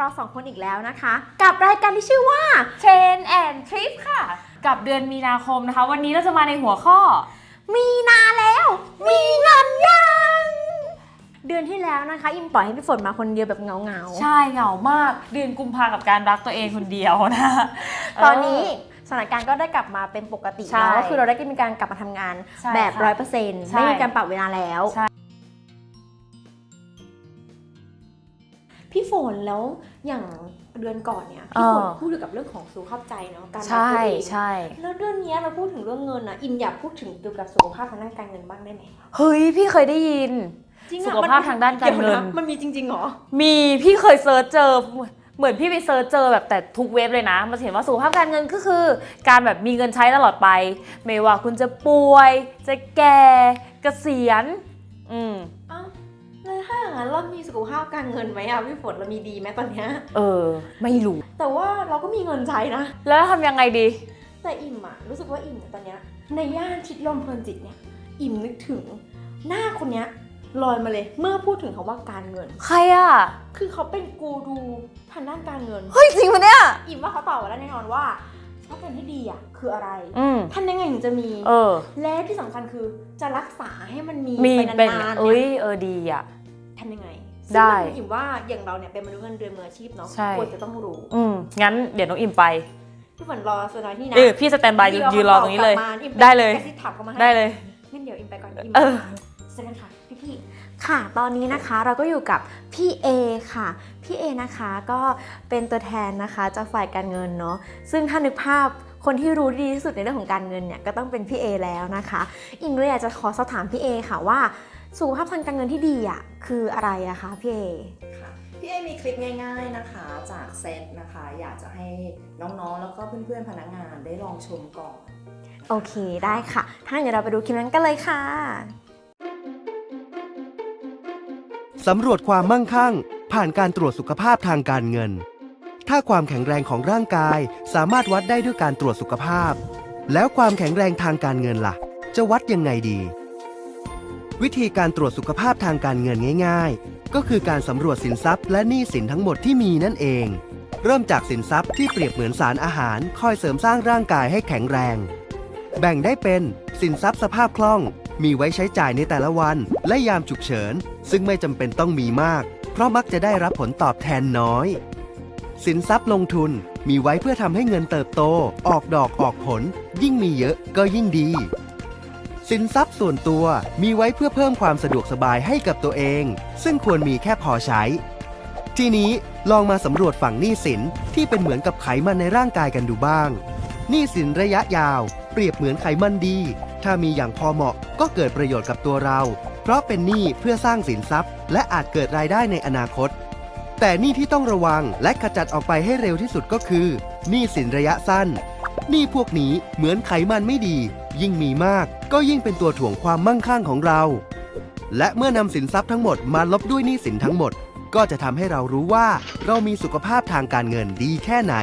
เราสองคนอีกแล้วนะคะ กับรายการที่ชื่อว่าเชนแอนทริปค่ะ กับเดือนมีนาคมนะคะ วันนี้เราจะมาในหัวข้อ มีนาแล้ว มีเงินยังเดือนที่แล้วนะคะ อิมปล่อยให้พี่ฝนมาคนเดียวแบบเงาเงาๆใช่เหงามากเดือนกุมภากับการรักตัวเองคนเดียวนะตอนนี้สถานการณ์ก็ได้กลับมาเป็นปกติใช่แล้วก็คือเราได้มีการกลับมาทำงานใช่แบบค่ะร้อยเปอร์เซ็นต์ใช่ ไม่มีการปรับเวลาแล้ว ใช่ ฝนแล้วอย่างเดือนก่อนเนี่ยพี่ฝนพูดเกี่ยวกับเรื่องของสุขภาพใจเนาะการรักใช่ตัวเองใช่แล้วเดือนนี้เราพูดถึงเรื่องเงินนะอิมอยากพูดถึงเกี่ยวกับสุขภาพทางด้านการเงินบ้างได้ไหมเฮ้ยพี่เคยได้ยินจริงสุอะขภาพทางด้านการเงินดี๋ยวะมันมีจริงๆเหรอ มีพี่เคยเซิร์ชเจอเหมือนพี่ไปเซิร์ชเจอแบบแต่ทุกเว็บเลยนะมันเห็นว่าสุขภาพการเงินก็คือ การแบบมีเงินใช้ตลอดไป ไม่ว่าคุณจะป่วย จะแก่เกษียณ อืมอ้าวแล้ว ถ้าอย่างนั้นเรามีสุขภาพการเงินไหมอะพี่ฝนเรามีดีไหมตอนเนี้ยเออ ไม่รู้ แต่ว่าเราก็มีเงินใช้นะ แล้วทำยังไงดี แต่อิ่มอะรู้สึกว่าอิ่มตอนเนี้ยในย่านชิดลมเพลินจิตเนี่ย อิ่มนึกถึง หน้าคนเนี้ยลอยมาเลย เมื่อพูดถึงคำว่าการเงิน ใครอะ คือเขาเป็นกูรูทางด้านการเงิน เฮ้ย จริงปะเนี่ย อิ่มว่าเขาตอบมาแล้วแน่นอนว่าสุขภาพการที่ดีอะคืออะไรอืมทำยังไงถึงจะมี เออ และที่สำคัญคือจะรักษาให้มันมีมีไปเป็นนานๆเอ้เนี่ยยเออดีอะ ทำยังไงได้ซึ่งมันอิ่มว่าอย่างเราเนี่ยเป็นมนุษย์เงินเดือนมืออาชีพเนาะใช่ควรจะต้องรู้อืมงั้นเดี๋ยวน้องอิมไปพี่ฝนรอสนาที่นะเออพี่สแตนบายยืนยืนรอตรงนี้เลยดี๋วขาตอบกบมาอิ่มได้เลยกระซิบถามเขามาให้ได้เลยงั้นเดี๋ยวอิมไปก่อนอิมเออเจอกันค่ะพี่พี่ค่ะ ตอนนี้นะคะเราก็อยู่กับพี่เอค่ะ พี่เอนะคะก็เป็นตัวแทนนะคะจากฝ่ายการเงินเนาะ ซึ่งถ้านึกภาพคนที่รู้ดีที่สุดในเรื่องของการเงินเนี่ยก็ต้องเป็นพี่เอแล้วนะคะ อิงเลยอยากจะขอสอบถามพี่เอค่ะว่า สุขภาพทางการเงินที่ดีอะคืออะไรอะคะพี่เอค่ะพี่เอมีคลิปง่ายๆนะคะจากเซตนะคะ อยากจะให้น้องๆ แล้วก็เพื่อนๆพนักงานได้ลองชมก่อน โอเคได้ค่ะ ถ้าอย่างนั้นเดี๋ยวเราไปดูคลิปนั้นกันเลยค่ะสำรวจความมั่งคั่ง ผ่านการตรวจสุขภาพทางการเงิน ถ้าความแข็งแรงของร่างกายสามารถวัดได้ด้วยการตรวจสุขภาพ แล้วความแข็งแรงทางการเงินล่ะ จะวัดยังไงดี วิธีการตรวจสุขภาพทางการเงินง่าย ๆ ก็คือการสำรวจสินทรัพย์และหนี้สินทั้งหมดที่มีนั่นเอง เริ่มจากสินทรัพย์ที่เปรียบเหมือนสารอาหาร คอยเสริมสร้างร่างกายให้แข็งแรง แบ่งได้เป็นสินทรัพย์สภาพคล่อง มีไว้ใช้จ่ายในแต่ละวัน และยามฉุกเฉิน ซึ่งไม่จำเป็นต้องมีมาก เพราะมักจะได้รับผลตอบแทนน้อย สินทรัพย์ลงทุนมีไว้เพื่อทำให้เงินเติบโต ออกดอกออกผล ยิ่งมีเยอะก็ยิ่งดี สินทรัพย์ส่วนตัวมีไว้เพื่อเพิ่มความสะดวกสบายให้กับตัวเอง ซึ่งควรมีแค่พอใช้ ทีนี้ลองมาสำรวจฝั่งหนี้สินที่เป็นเหมือนกับไขมันในร่างกายกันดูบ้าง หนี้สินระยะยาว เปรียบเหมือนไขมันดี ถ้ามีอย่างพอเหมาะก็เกิดประโยชน์กับตัวเรา เพราะเป็นหนี้เพื่อสร้างสินทรัพย์ และอาจเกิดรายได้ในอนาคต แต่หนี้ที่ต้องระวังและขจัดออกไปให้เร็วที่สุดก็คือหนี้สินระยะสั้นหนี้พวกนี้เหมือนไขมันไม่ดี ยิ่งมีมากก็ยิ่งเป็นตัวถ่วงความมั่งคั่งของเรา และเมื่อนำสินทรัพย์ทั้งหมดมาลบด้วยหนี้สินทั้งหมด ก็จะทำให้เรารู้ว่าเรามีสุขภาพทางการเงินดีแค่ไหน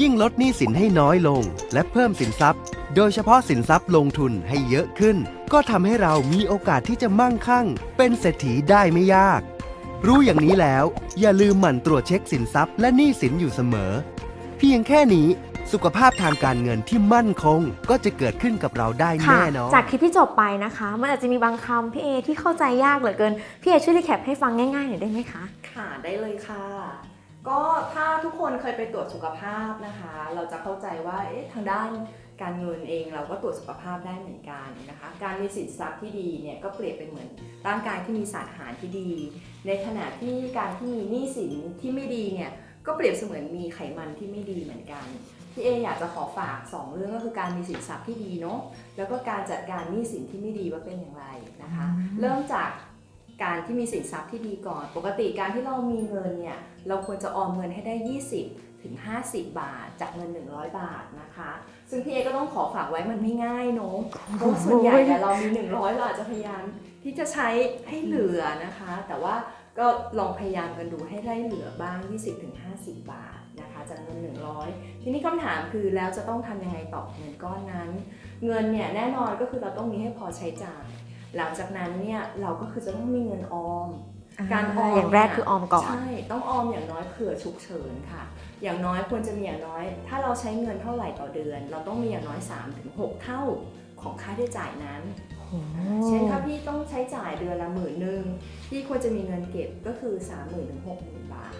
ยิ่งลดหนี้สินให้น้อยลง และเพิ่มสินทรัพย์ โดยเฉพาะสินทรัพย์ลงทุนให้เยอะขึ้น ก็ทำให้เรามีโอกาสที่จะมั่งคั่ง เป็นเศรษฐีได้ไม่ยาก รู้อย่างนี้แล้ว อย่าลืมหมั่นตรวจเช็คสินทรัพย์และหนี้สินอยู่เสมอ เพียงแค่นี้ สุขภาพทางการเงินที่มั่นคง ก็จะเกิดขึ้นกับเราได้ค่ะแน่นอน จากคลิปที่จบไปนะคะ มันอาจจะมีบางคำพี่เอที่เข้าใจยากเหลือเกิน พี่เอช่วยรีแคปให้ฟังง่ายๆหน่อยได้ไหมคะ ค่ะได้เลยค่ะ ก็ถ้าทุกคนเคยไปตรวจสุขภาพนะคะ เราจะเข้าใจว่าเอ๊ะทางด้านการเงินเองเราก็ตรวจสุขภาพได้เหมือนกันนะคะ การมีสินทรัพย์ที่ดีเนี่ยก็เปรียบเป็นเหมือนร่างกายที่มีสารอาหารที่ดี ในขณะที่การที่มีหนี้สินที่ไม่ดีเนี่ย ก็เปรียบเสมือนมีไขมันที่ไม่ดีเหมือนกัน พี่เออยากจะขอฝากสองเรื่องก็คือการมีสินทรัพย์ที่ดีเนาะแล้วก็การจัดการหนี้สินที่ไม่ดีว่าเป็นอย่างไรนะคะ เริ่มจากการที่มีสินทรัพย์ที่ดีก่อน ปกติการที่เรามีเงินเนี่ยเราควรจะออมเงินให้ได้ 20 ถึง 50 บาท จากเงิน 100 บาทนะคะ ซึ่งพี่เอก็ต้องขอฝากไว้มันไม่ง่ายเนอะเพราะส่วนใหญ่เนี่ยเรามี 100เราอาจจะพยายามที่จะใช้ให้เหลือนะคะ แต่ว่า ก็ลองพยายามกันดูให้ได้เหลือบ้าง 20ถึง50 บาทนะคะจากเงิน 100 ทีนี้คำถามคือแล้วจะต้องทำยังไงต่อเงินก้อนนั้น เงินเนี่ยแน่นอนก็คือเราต้องมีให้พอใช้จ่าย หลังจากนั้นเนี่ยเราก็คือจะต้องมีเงินออมการออมอย่างแรกคือออมก่อนใช่ต้องออมอย่างน้อยเผื่อฉุกเฉินค่ะ อย่างน้อยควรจะมีอย่างน้อย ถ้าเราใช้เงินเท่าไหร่ต่อเดือน เราต้องมีอย่างน้อย 3-6 เท่าของค่าใช้จ่ายนั้น เช่นถ้าพี่ต้องใช้จ่ายเดือนละหมื่นหนึ่งพี่ควรจะมีเงินเก็บก็คือ 3 0 0 0 0ถึง60,000บาท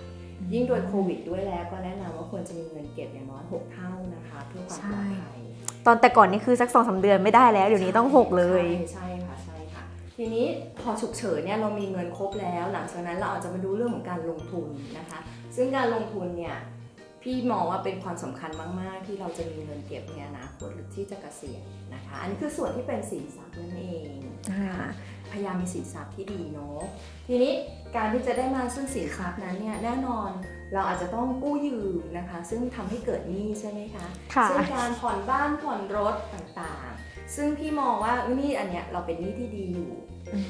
ยิ่งโดยโควิดด้วยแล้วก็แนะนำว่าควรจะมีเงินเก็บอย่างน้อย6เท่านะคะเพื่อความปลอดภัยตอนแต่ก่อนนี่คือสักสองสาเดือนไม่ได้แล้วเดี๋ยวนี้ต้องหกเลยใช่ใช่ค่ะใช่ค่ะ ทีนี้พอฉุกเฉินเนี่ยเรามีเงินครบแล้ว หลังจากนั้นเราอาจจะมาดูเรื่องของการลงทุนนะคะ ซึ่งการลงทุนเนี่ย พี่มองว่าเป็นความสำคัญมาก ๆ ที่เราจะมีเงินเก็บในอนาคตหรือที่จะเกษียณนะคะ อันนี้คือส่วนที่เป็นสินทรัพย์นั่นเองอ่าพยายามมีสินทรัพย์ที่ดีเนาะทีนี้การที่จะได้มาซึ่งสินทรัพย์นั้นเนี่ยแน่นอนเราอาจจะต้องกู้ยืมนะคะ ซึ่งทำให้เกิดหนี้ใช่ไหมคะค่ะเช่นการผ่อนบ้านผ่อนรถต่างๆ ซึ่งพี่มองว่าหนี้อันเนี้ยเราเป็นหนี้ที่ดีอยู่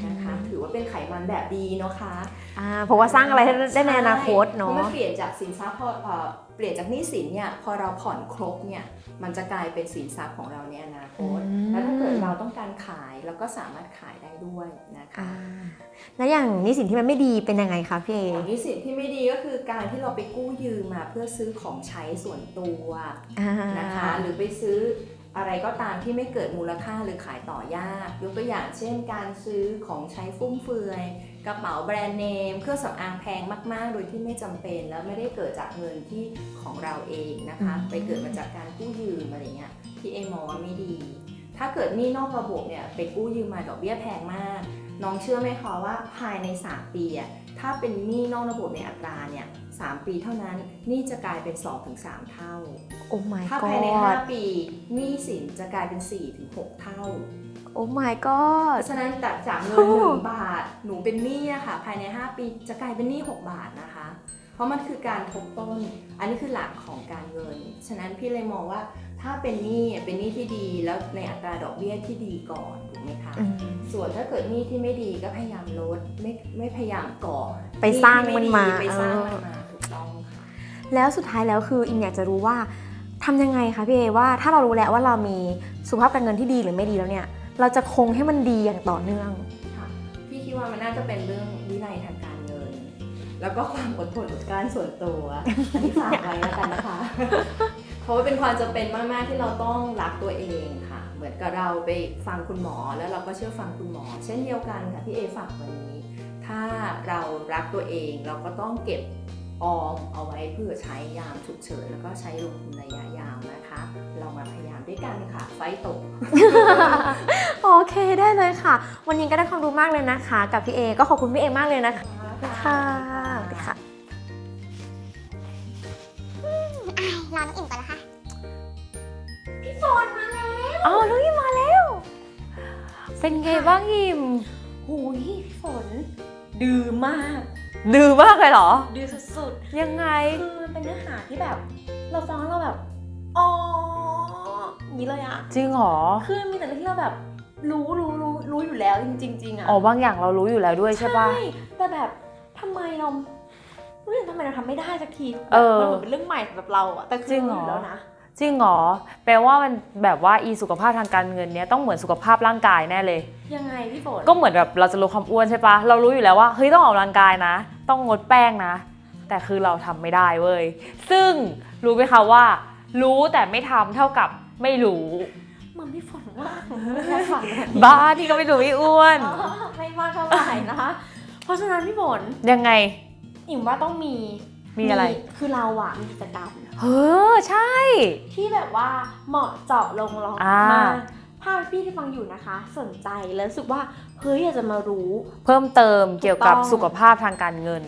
นะคะถือ ว่าเป็นไขมันแบบดีเนาะคะอ่าเพราะว่าสร้างอะไรให้ได้ในอนาคตเนาะพรมันเปลี่ยนจากสินทรัพย์พอเอ่อเปลี่ยนจากหนี้สินเนี่ยพอเราผ่อนครบเนี่ยมันจะกลายเป็นสินทรัพย์ของเราในอนาคตอืมแล้วถ้าเกิดเราต้องการขายเราก็สามารถขายได้ด้วยนะคะอ่าแล้วอย่างหนี้สินที่มันไม่ดีเป็นยังไงคะพี่เอของนิสิตที่ไม่ดีก็คือการที่เราไปกู้ยืมมาเพื่อซื้อของใช้ส่วนตัวอ่านะคะหรือไปซื้อ อะไรก็ตามที่ไม่เกิดมูลค่าหรือขายต่อยาก ยกตัวอย่างเช่น การซื้อของใช้ฟุ่มเฟือย กระเป๋าแบรนด์เนม เครื่องสำอางแพงมาก ๆ โดยที่ไม่จำเป็น แล้วไม่ได้เกิดจากเงินที่ของเราเองนะคะ ไปเกิดมาจากการกู้ยืมอะไรเงี้ยที่เอมองว่าไม่ดี ถ้าเกิดหนี้นอกระบบเนี่ยไปกู้ยืมมาดอกเบี้ยแพงมาก น้องเชื่อไหมคะว่าภายใน 3 ปีอะถ้าเป็นหนี้นอกระบบในอัตราเนี่ย สามปีเท่านั้นหนี้จะกลายเป็น 2-3 เท่า โอ้ my ถ้าภายใน god 5 ปีหนี้สินจะกลายเป็น 4-6 เท่า โอ้ my เพ god ราะฉะนั้นจากจากเงินโอ้หนึ่งบาท หนูเป็นหนี้อะค่ะ ภายใน 5 ปีจะกลายเป็นหนี้ 6 บาทนะคะ เพราะมันคือการทบต้น อันนี้คือหลักของการเงิน ฉะนั้นพี่เลยมองว่าถ้าเป็นหนี้เป็นหนี้ที่ดีแล้วในอัตราดอกเบี้ยที่ดีก่อนถูกไหมคะ อืม ส่วนถ้าเกิดหนี้ที่ไม่ดีก็พยายามลดไม่ไม่พยายามก่อไปสร้างหที่มันไดีมาไปสร้างเออมันมาถูกต้องค่ะ แล้วสุดท้ายแล้วคืออิมอยากจะรู้ว่าทำยังไงคะพี่เอว่าถ้าเรารู้แล้วว่าเรามีสุขภาพการเงินที่ดีหรือไม่ดีแล้วเนี่ย เราจะคงให้มันดีอย่างต่อเนื่องค่ะพี่คิดว่ามันน่าจะเป็นเรื่องวินัยทางการเงิน แล้วก็ความอดทนอดกลั้นส่วนตัวอันนี้ฝากไว้แล้วกันนะคะ เพราะว่าเป็นความจำเป็นมากๆที่เราต้องรักตัวเองค่ะ เหมือนกับเราไปฟังคุณหมอแล้วเราก็เชื่อฟังคุณหมอ เช่นเดียวกันค่ะที่เอฝากวันนี้ ถ้าเรารักตัวเองเราก็ต้องเก็บ ออมเอาไว้เพื่อใช้ยามฉุกเฉินแล้วก็ใช้ลงทุนระยะยาวนะคะ เรามาพยายามด้วยกันค่ะ ไฟตก โอเคได้เลยค่ะ วันนี้ก็ได้ความรู้มากเลยนะคะ กับพี่เอ ก็ขอบคุณพี่เอมากเลยนะคะค่ะสวัสดีค่ะรอน้องอิ่มก่อนนะคะเอาน้องยิมมาแล้ว เป็นไงบ้างยิมหูยพี่ฝน ดื้อมาก ดื้อมากเลยเหรอ ดื้อสุดยังไง ๆคือมันเป็นเนื้อหาที่แบบ เราฟังแล้วเราแบบอ๋ออย่างนี้เลยอะจริงเหรอ คือมีแต่เรื่องที่เราแบบ รู้รู้รู้รู้อยู่แล้วจริงๆจริงๆอะอ๋อบางอย่างเรารู้อยู่แล้วด้วยใช่ปะ แต่แบบทำไมเราไม่รู้ทำไมเราทำไม่ได้สักทีเออมันเหมือนเป็นเรื่องใหม่สำหรับเราอะแต่คือจริงเหรอรู้ยู่แล้วนะ จริงเหรอ แปลว่ามันแบบว่าอีสุขภาพทางการเงินเนี้ยต้องเหมือนสุขภาพร่างกายแน่เลย ยังไงพี่ฝนก็เหมือนแบบเราจะลดความอ้วนใช่ปะเรารู้อยู่แล้วว่าเฮ้ยต้องออกกำลังกายนะ ต้องงดแป้งนะ แต่คือเราทำไม่ได้เว้ย ซึ่งรู้ไหมคะว่า รู้แต่ไม่ทำเท่ากับไม่รู้มันพี่ฝนมากไม่ได้ฝันแบบนี้บ้าที่ก็ไม่รู้ไม่อ้วนอ๋อไม่มากเท่าไหร่นะคะ เพราะฉะนั้นพี่ฝนยังไงอิ่มว่าต้องมีมีอะไร คือเราอะมีกิจกรรมเฮ้อใช่ ที่แบบว่าเหมาะเจาะลงเราอ่ามมาก ถ้าพี่ที่ฟังอยู่นะคะ สนใจแล้วรู้สึกว่าเฮ้ยอยากจะมารู้ เพิ่มเติมเกี่ยวกับถูกต้องสุขภาพทางการเงิน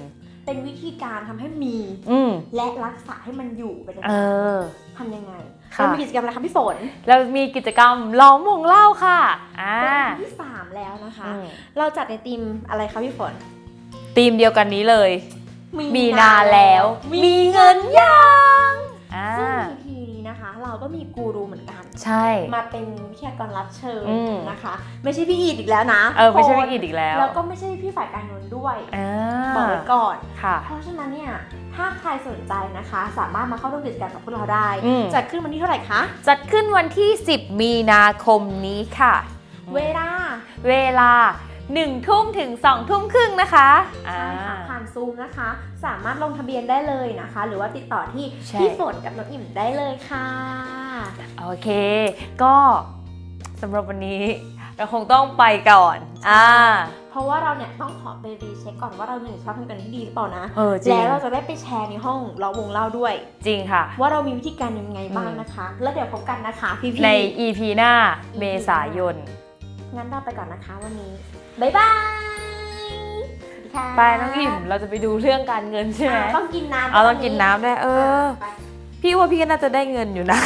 เป็นวิธีการทำให้มี อืมและรักษาให้มันอยู่ไปนานเออทำยังไงค่ะเรามีกิจกรรมอะไรคะพี่ฝน เรามีกิจกรรมล้อมวงเล่าค่ะอ่าเป็นปีที่สามแล้วนะคะอืมเราจัดในทีมอะไรคะพี่ฝนธีมเดียวกันนี้เลย มีนานแล้ว มีเงินยังอ่าซึ่ง EP นี้นะคะ เราก็มีกูรูเหมือนกัน ใช่ มาเป็นวิทยากรรับเชิญอืม นะคะ ไม่ใช่พี่อีดอีกแล้วนะเออไม่ใช่ทุวิกฤตอีกแล้วแล้วก็ไม่ใช่พี่ฝ่ายการเงินด้วยอ่าบอกไว้ก่อน ค่ะ เพราะฉะนั้นเนี่ยถ้าใครสนใจนะคะ สามารถมาเข้าร่วมกิจกรรมกับพวกเราได้อืม จัดขึ้นวันที่เท่าไหร่คะจัดขึ้นวันที่ 10 มีนาคมนี้ค่ะเวลาเวลา1ทุ่มถึง2ทุ่มครึ่งนะคะอ่า ใช่ค่ะผ่านซูมนะคะ สามารถลงทะเบียนได้เลยนะคะ หรือว่าติดต่อที่ใช่ พี่ฝนกับน้องอิ่มได้เลยค่ะ โอเค ก็สำหรับวันนี้เราคงต้องไปก่อน อ่า เพราะว่าเราเนี่ยต้องขอไปรีเช็คก่อนว่าเราหนึ่งชอบทำกันที่ดีหรือเปล่านะ เออจริง แล้วเราจะได้ไปแชร์ในห้องเราวงเล่าด้วย จริงค่ะ ว่าเรามีวิธีการยังไงบ้างนะคะ แล้วเดี๋ยวพบกันนะคะพี่ๆ ใน EP หน้าเมษายน งั้นเราไปก่อนนะคะวันนี้ บ๊ายบายสวัสดีค่ะไปน้องอิ่ม เราจะไปดูเรื่องการเงินใช่ไหมอะต้องกินน้ำเอาต้องกินน้ำด้วยเออ ไป พี่ว่าพี่ก็น่าจะได้เงินอยู่นะ